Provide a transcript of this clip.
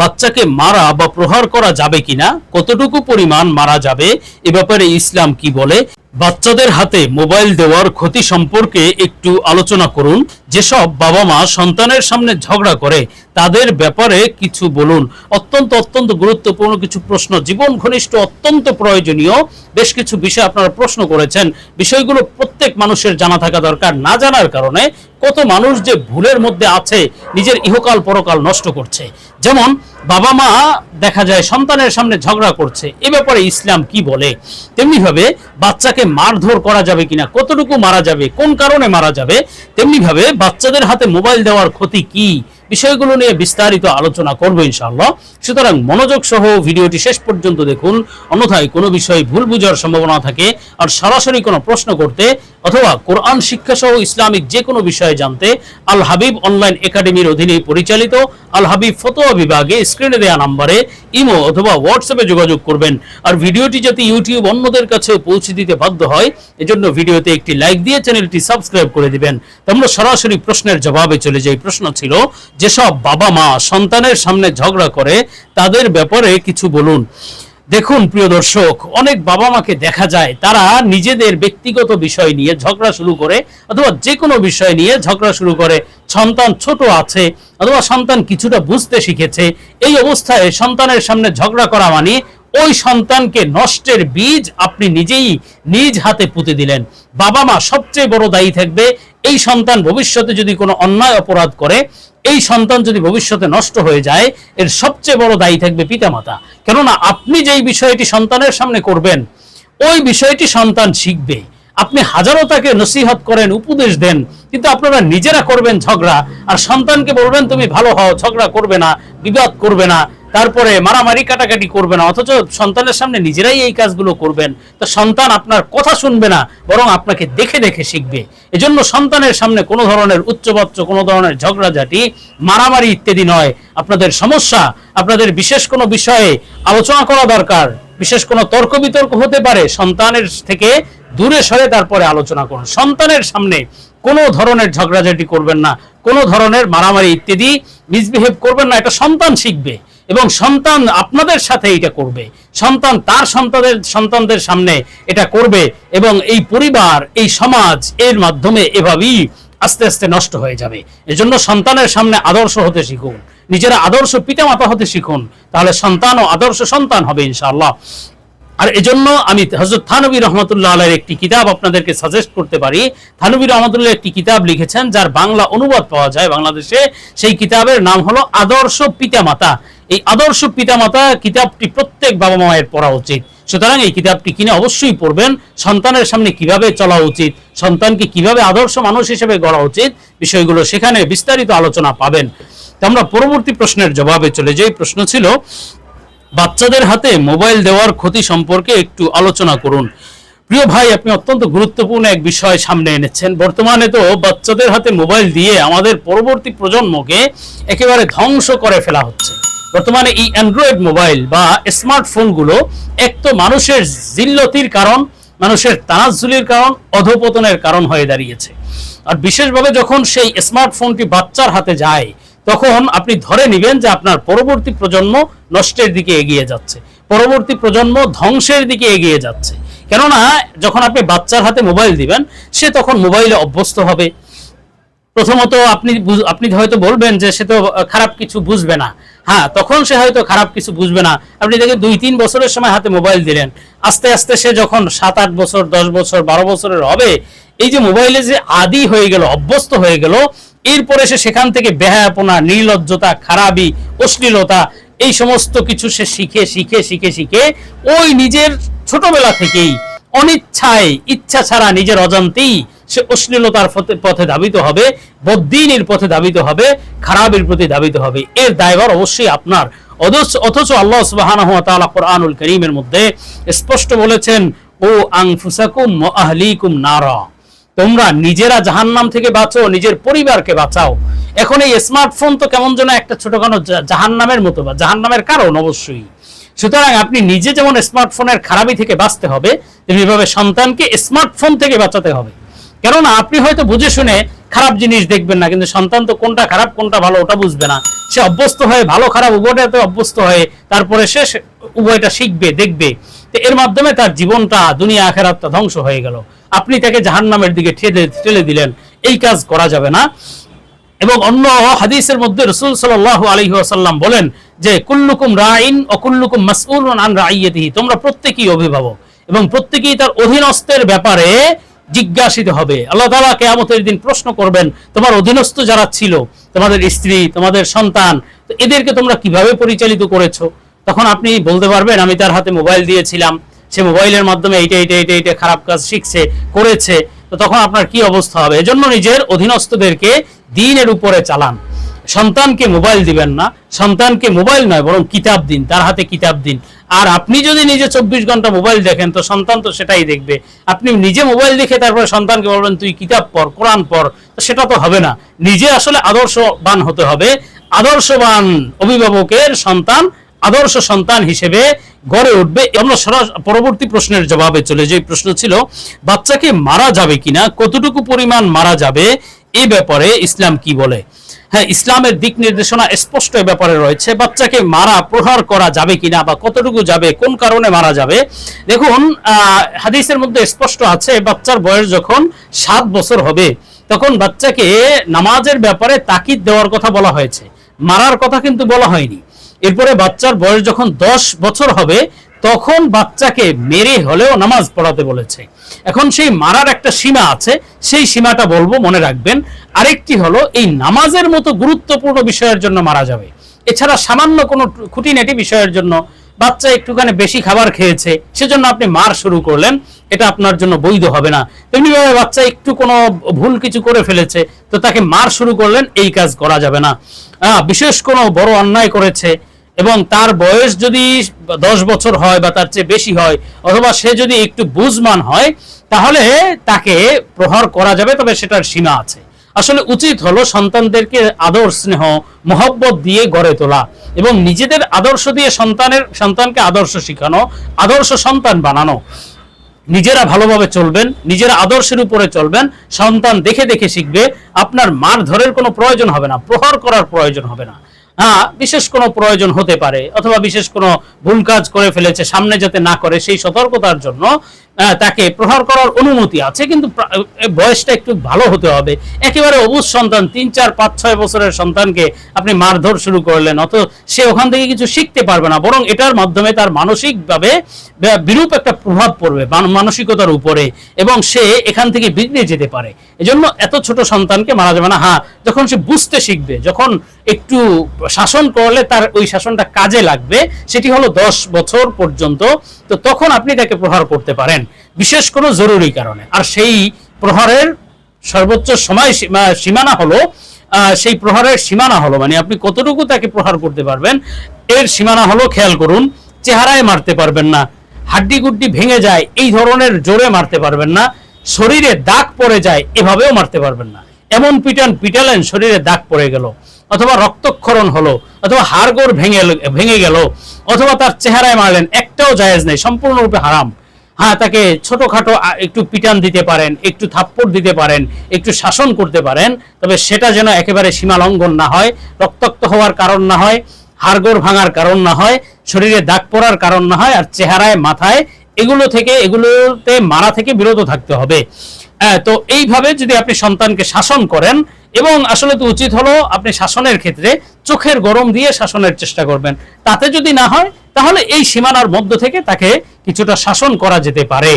বাচ্চাকে মারা বা প্রহার করা যাবে কিনা, কতটুকু পরিমাণ মারা যাবে, এ ব্যাপারে ইসলাম কি বলে, বাচ্চাদের হাতে মোবাইল দেওয়ার ক্ষতি সম্পর্কে একটু আলোচনা করুন। যেসব বাবা মা সন্তানের সামনে ঝগড়া করে, তাদের ব্যাপারে কিছু বলুন। অত্যন্ত অত্যন্ত গুরুত্বপূর্ণ কিছু প্রশ্ন। জীবন ঘনিষ্ঠ, অত্যন্ত প্রয়োজনীয়। বেশ কিছু বিষয় আপনারা প্রশ্ন করেছেন। বিষয়গুলো প্রত্যেক মানুষের জানা থাকা দরকার। না জানার কারণে কত মানুষ যে ভুলের মধ্যে আছে, নিজের ইহকাল পরকাল নষ্ট করছে। যেমন, বাবা মা দেখা যায় সন্তানের সামনে ঝগড়া করছে। এ ব্যাপারে ইসলাম কি বলে? তেমনি ভাবে বাচ্চাকে মারধর করা যাবে কিনা, কতটুকু মারা যাবে, কোন কারণে মারা যাবে তেমনি ভাবে বাচ্চাদের হাতে মোবাইল দেওয়ার ক্ষতি কি? বিষয়গুলো নিয়ে বিস্তারিত আলোচনা করব ইনশাআল্লাহ। সুতরাং মনোযোগ সহ ভিডিওটি শেষ পর্যন্ত দেখুন। অন্যথায় কোনো বিষয়ে ভুল বুঝার সম্ভাবনা থাকে আর সরাসরি কোনো প্রশ্ন করতে অথবা কোরআন শিক্ষা সহ ইসলামিক যে কোনো বিষয়ে জানতে আল হাবিব অনলাইন একাডেমির অধীনে পরিচালিত আল হাবিব ফতোয়া বিভাগে স্ক্রিনে দেওয়া নাম্বারে ইমো অথবা হোয়াটসঅ্যাপে যোগাযোগ করবেন। আর ভিডিওটি যাতে ইউটিউব অন্যদের কাছে পৌঁছে দিতে বাধ্য হয়, এজন্য ভিডিওতে একটি লাইক দিয়ে চ্যানেলটি সাবস্ক্রাইব করে দিবেন। তো আমরা সরাসরি প্রশ্নের জবাবে চলে যাই। প্রশ্ন ছিল যেসব বাবা মা সন্তানের সামনে ঝগড়া করে, তাদের ব্যাপারে কিছু বলুন। দেখুন, প্রিয় দর্শক, অনেক বাবা মাকে দেখা যায়, তারা নিজেদের ব্যক্তিগত বিষয় নিয়ে ঝগড়া শুরু করে, অথবা যে কোনো বিষয় নিয়ে ঝগড়া শুরু করে। সন্তান ছোট আছে, অথবা সন্তান কিছুটা বুঝতে শিখেছে, এই অবস্থায় সন্তানের সামনে ঝগড়া করা মানে ওই সন্তানকে নষ্টের বীজ আপনি নিজেই নিজ হাতে পুঁতে দিলেন। বাবা মা সবচেয়ে বড় দায়ী থাকবে এই সন্তান ভবিষ্যতে যদি কোনো অন্যায় অপরাধ করে, এই সন্তান যদি ভবিষ্যতে নষ্ট হয়ে যায়, এর সবচেয়ে বড় দায়ী থাকবে পিতামাতা। কেননা আপনি যেই বিষয়টি সন্তানের সামনে করবেন, ওই বিষয়টি সন্তান শিখবে। আপনি হাজারো তাকে নসিহত করেন, উপদেশ দেন, কিন্তু আপনারা নিজেরা করবেন ঝগড়া, আর সন্তানকে বলবেন, তুমি ভালো হও, ঝগড়া করবে না, বিবাদ করবে না। তারপরে মারামারি কাটাকাটি করবে না, অথচ সন্তানের সামনে নিজেরাই এই কাজগুলো করবেন। তো সন্তান আপনার কথা শুনবে না, বরং আপনাকে দেখে দেখে শিখবে। এজন্য সন্তানের সামনে কোনো ধরনের উচ্চবাচ্য কোনো ধরনের ঝগড়াঝাটি, মারামারি ইত্যাদি নয়। আপনাদের সমস্যা, আপনাদের বিশেষ কোনো বিষয়ে আলোচনা করা দরকার। বিশেষ কোনো তর্ক বিতর্ক হতে পারে, সন্তানের থেকে দূরে সরে তারপরে আলোচনা করুন। সন্তানের সামনে কোনো ধরনের ঝগড়াঝাটি করবেন না, কোনো ধরনের মারামারি ইত্যাদি মিসবিহেভ করবেন না, এটা সন্তান শিখবে। এবং সন্তান আপনাদের সাথে এটা করবে। সন্তান তার সন্তানের, সন্তানদের সামনে এটা করবে এবং এই পরিবার, এই সমাজ এর মাধ্যমে এভাবেই আস্তে আস্তে নষ্ট হয়ে যাবে। এজন্য সন্তানের সামনে আদর্শ হতে শিখুন। নিজেরা আদর্শ পিতামাতা হতে শিখুন। তাহলে সন্তান ও আদর্শ সন্তান হবে ইনশাআল্লাহ। আর এজন্য আমি হজরত থানবী রহমতুল্লাহ আলের একটি কিতাব আপনাদেরকে সাজেস্ট করতে পারি। থানবী রহমতুল্লাহ একটি কিতাব লিখেছেন, যার বাংলা অনুবাদ পাওয়া যায় বাংলাদেশে। সেই কিতাবের নাম হলো আদর্শ পিতামাতা। এই আদর্শ পিতামাতা কিতাবটি প্রত্যেক বাবা মায়ের পড়া উচিত। সুতরাং এই কিতাবটি কিনে অবশ্যই পড়বেন। সন্তানের সামনে কীভাবে চলা উচিত, সন্তানকে কীভাবে আদর্শ মানুষ হিসেবে গড়া উচিত, বিষয়গুলো সেখানে বিস্তারিত আলোচনা পাবেন। তো আমরা পরবর্তী প্রশ্নের জবাবে চলে যাই। প্রশ্ন ছিল, বাচ্চাদের হাতে মোবাইল দেওয়ার ক্ষতি সম্পর্কে একটু আলোচনা করুন। প্রিয় ভাই, আপনি অত্যন্ত গুরুত্বপূর্ণ এক বিষয় সামনে এনেছেন। বর্তমানে তো বাচ্চাদের হাতে মোবাইল দিয়ে আমাদের পরবর্তী প্রজন্মকে একেবারে ধ্বংস করে ফেলা হচ্ছে। বর্তমানে এই অ্যান্ড্রয়েড মোবাইল বা স্মার্টফোনগুলো এক তো মানুষের জিল্লতির কারণ, মানুষের তানাজুলির কারণ, অধপতনের কারণ হয়ে দাঁড়িয়েছে। আর বিশেষভাবে যখন সেই স্মার্টফোনটি বাচ্চার হাতে যায়, তখন আপনি ধরে নেবেন যে আপনার পরবর্তী প্রজন্ম নষ্টের দিকে এগিয়ে যাচ্ছে। পরবর্তী প্রজন্ম ধ্বংসের দিকে এগিয়ে যাচ্ছে। কেননা, যখন আপনি বাচ্চার হাতে মোবাইল দিবেন, সে তখন মোবাইলে অভ্যস্ত হবে। প্রথমত আপনি আপনি হয়তো বলবেন যে সে তো খারাপ কিছু বুঝবে না। হ্যাঁ তখন সে হয়তো খারাপ কিছু বুঝবে না। আপনি দেখে দুই তিন বছরের সময় হাতে মোবাইল দিলেন। আস্তে আস্তে সে যখন সাত আট বছর, দশ বছর, বারো বছরের হবে, এই যে মোবাইলে যে আদি হয়ে গেল, অভ্যস্ত হয়ে গেল, এরপরে সে সেখান থেকে বেহায়াপনা, নির্লজ্জতা, খারাপি, অশ্লীলতা, এই সমস্ত কিছু সে শিখে শিখে শিখে শিখে ওই নিজের ছোটবেলা থেকেই অনিচ্ছায়, ইচ্ছা ছাড়া নিজের অজান্তেই সে অশ্লীলতার পথে- ধাবিত হবে, বদ্দিনের পথে ধাবিত হবে, খারাপের প্রতি ধাবিত হবে। এর দায়ভার অবশ্যই আপনার। অথচ আল্লাহ তাআলা কোরআনুল করিমের মধ্যে স্পষ্ট বলেছেন, ও আনফুসাকুম ওয়া আহলিকুম নারা। তোমরা নিজেরা জাহান্নাম থেকে বাঁচো, নিজের পরিবারকে বাঁচাও। এখন এই স্মার্টফোন তো কেমন যেন একটা ছোটখাটো জা- জাহান্নামের মতো বা জাহান্নামের কারণ অবশ্যই। সুতরাং আপনি নিজে যেমন স্মার্টফোনের খারাপি থেকে বাঁচতে হবে, তেমনিভাবে সন্তানকে স্মার্টফোন থেকে বাঁচাতে হবে। কেননা আপনি হয়তো বুঝে শুনে খারাপ জিনিস দেখবেন না, কিন্তু সন্তান তো কোনটা খারাপ, কোনটা ভালো ওটা বুঝবে না। সে অভ্যস্ত হয়ে ভালো খারাপ উভয়টাতে অভ্যস্ত হয়ে তারপরে সে উভয়টা শিখবে, দেখবে। তো এর মাধ্যমে তার জীবনটা, দুনিয়া, আখেরাতটা ধ্বংস হয়ে গেল। আপনি তাকে জাহান্নামের দিকে ঠেলে ঠেলে দিলেন। এই কাজ করা যাবে না। এবং অন্য হাদিসের মধ্যে রসুল সাল্লাহ আলহি আসাল্লাম বলেন যে, কুল্লুকুম রাইন ও কুল্লুকুম মাসউল আন রাইয়াতিহি। তোমরা প্রত্যেকেই অভিভাবক। এবং প্রত্যেকেই তার অধীনস্থের ব্যাপারে জিজ্ঞাসিত হবে। আল্লাহ তাআলা কেয়ামতের দিন প্রশ্ন করবেন, তোমার অধীনস্থ যারা ছিল, তোমাদের স্ত্রী, তোমাদের সন্তান, তো এদেরকে তোমরা কীভাবে পরিচালিত করেছ? তখন আপনি বলতে পারবেন, আমি তার হাতে মোবাইল দিয়েছিলাম, সে মোবাইলের মাধ্যমে এইটা এইটা এইটা এইটা খারাপ কাজ শিখছে, করেছে, তো তখন আপনার কি অবস্থা হবে? এজন্য নিজের অধীনস্থদেরকে দিনের উপরে চালান। সন্তানকে মোবাইল দিবেন না, সন্তানকে মোবাইল নয়, বরং কিতাব দিন, তার হাতে কিতাব দিন। আর আপনি যদি নিজে চব্বিশ ঘণ্টা মোবাইল দেখেন, তো সন্তান তো সেটাই দেখবে। আপনি নিজে মোবাইল দেখে তারপরে সন্তানকে বলবেন, তুই কিতাব পড়, কোরআন পড়। সেটা তো হবে না। নিজে আসলে আদর্শবান হতে হবে। আদর্শবান অভিভাবকের সন্তান আদর্শ সন্তান হিসেবে গড়ে উঠবে। আমরা সরাস- পরবর্তী প্রশ্নের জবাবে চলে যে প্রশ্ন ছিল, বাচ্চাকে মারা যাবে কিনা, কতটুকু পরিমাণ মারা যাবে? এ ব্যাপারে ইসলাম কি বলে? হ্যাঁ ইসলামের দিক নির্দেশনা স্পষ্ট ব্যাপারে রয়েছে। বাচ্চাকে মারা, প্রহার করা যাবে কিনা বা কতটুকু যাবে, কোন কারণে মারা যাবে? দেখুন হাদিসের মধ্যে স্পষ্ট আছে, বাচ্চার বয়স যখন সাত বছর হবে, তখন বাচ্চাকে নামাজের ব্যাপারে তাকিদ দেওয়ার কথা বলা হয়েছে। মারার কথা কিন্তু বলা হয়নি। এরপরে বাচ্চার বয়স যখন দশ বছর হবে, তখন বাচ্চাকে মেরে হলেও নামাজ পড়াতে বলেছে। এখন সেই মারার একটা সীমা আছে, সেই সীমাটা বলব, মনে রাখবেন। আরেকটি হলো, এই নামাজের মতো গুরুত্বপূর্ণ বিষয়ের জন্য মারা যাবে। এছাড়া সামান্য কোনো খুঁটিনাটি বিষয়ের জন্য বাচ্চা একটুখানি বেশি খাবার খেয়েছে, সেজন্য আপনি মার শুরু করলেন, এটা আপনার জন্য বৈধ হবে না। তেমনি ভাবে বাচ্চা একটু কোনো ভুল কিছু করে ফেলেছে, তো তাকে মার শুরু করলেন, এই কাজ করা যাবে না। বিশেষ কোনো বড় অন্যায় করেছে এবং তার বয়স যদি দশ বছর হয় বা তার চেয়ে বেশি হয়, অথবা সে যদি একটু বুঝমান হয়, তাহলে তাকে প্রহার করা যাবে, তবে সেটার সীমা আছে। আসলে উচিত হলো সন্তানদেরকে আদর, স্নেহ, মহব্বত দিয়ে গড়ে তোলা এবং নিজেদের আদর্শ দিয়ে সন্তানের, সন্তানকে আদর্শ শেখানো, আদর্শ সন্তান বানানো। নিজেরা ভালোভাবে চলবেন, নিজেরা আদর্শের উপরে চলবেন, সন্তান দেখে দেখে শিখবে, আপনার মার ধরের কোনো প্রয়োজন হবে না, প্রহার করার প্রয়োজন হবে না। হ্যাঁ বিশেষ কোনো প্রয়োজন হতে পারে, অথবা বিশেষ কোনো ভুল কাজ করে ফেলেছে, সামনে যাতে না করে সেই সতর্কতার জন্য তাকে প্রহার করার অনুমতি আছে, কিন্তু বয়সটা একটু ভালো হতে হবে। একেবারে অবুজ সন্তান, তিন, চার, পাঁচ, ছয় বছরের সন্তানকে আপনি মারধর শুরু করলেন অত সে ওখান থেকে কিছু শিখতে পারবে না, বরং এটার মাধ্যমে তার মানসিকভাবে বিরূপ একটা প্রভাব পড়বে মানসিকতার উপরে, এবং সে এখান থেকে বিগড়ে যেতে পারে। এজন্য এত ছোট সন্তানকে মারা যাবে না। হ্যাঁ যখন সে বুঝতে শিখবে, যখন একটু শাসন করলে তার ওই শাসনটা কাজে লাগবে, সেটি হলো দশ বছর পর্যন্ত, তো তখন আপনি তাকে প্রহার করতে পারেন। বিশেষ কোনো জরুরি কারণে। আর সেই প্রহারের সর্বোচ্চ সময় সীমানা হলো সেই প্রহারের সীমানা হলো মানে আপনি কতটুকু তাকে প্রহার করতে পারবেন, এর সীমানা হলো, খেয়াল করুন, চেহারায় মারতে পারবেন না হাড্ডি গুড্ডি ভেঙে যায়, এই ধরনের জোরে মারতে পারবেন না, শরীরে দাগ পড়ে যায়, এভাবেও মারতে পারবেন না। এমন পিটান পিটালেন, শরীরে দাগ পড়ে গেল, অথবা রক্তক্ষরণ হলো, অথবা হাড়গোড় ভেঙে ভেঙে গেল, অথবা তার চেহারায় মারলেন, একটাও জায়েজ নেই, সম্পূর্ণরূপে হারাম। হ্যাঁ তাকে ছোটখাটো একটু পিটান দিতে পারেন, একটু থাপ্পড় দিতে পারেন, একটু শাসন করতে পারেন, তবে সেটা যেন একেবারে সীমা লঙ্ঘন না হয়, রক্তাক্ত হওয়ার কারণ না হয়, হাড়গোড় ভাঙার কারণ না হয়, শরীরে দাগ পড়ার কারণ না হয়, আর চেহারায়, মাথায় এগুলো থেকে এগুলোতে মারা থেকে বিরত থাকতে হবে। হ্যাঁ, তো এইভাবে যদি আপনি সন্তানকে শাসন করেন এবং আসলে তো উচিত হলো আপনি শাসনের ক্ষেত্রে চোখের গরম দিয়ে শাসনের চেষ্টা করবেন। তাতে যদি না হয় তাহলে এই সীমানার মধ্য থেকে তাকে কিছুটা শাসন করা যেতে পারে।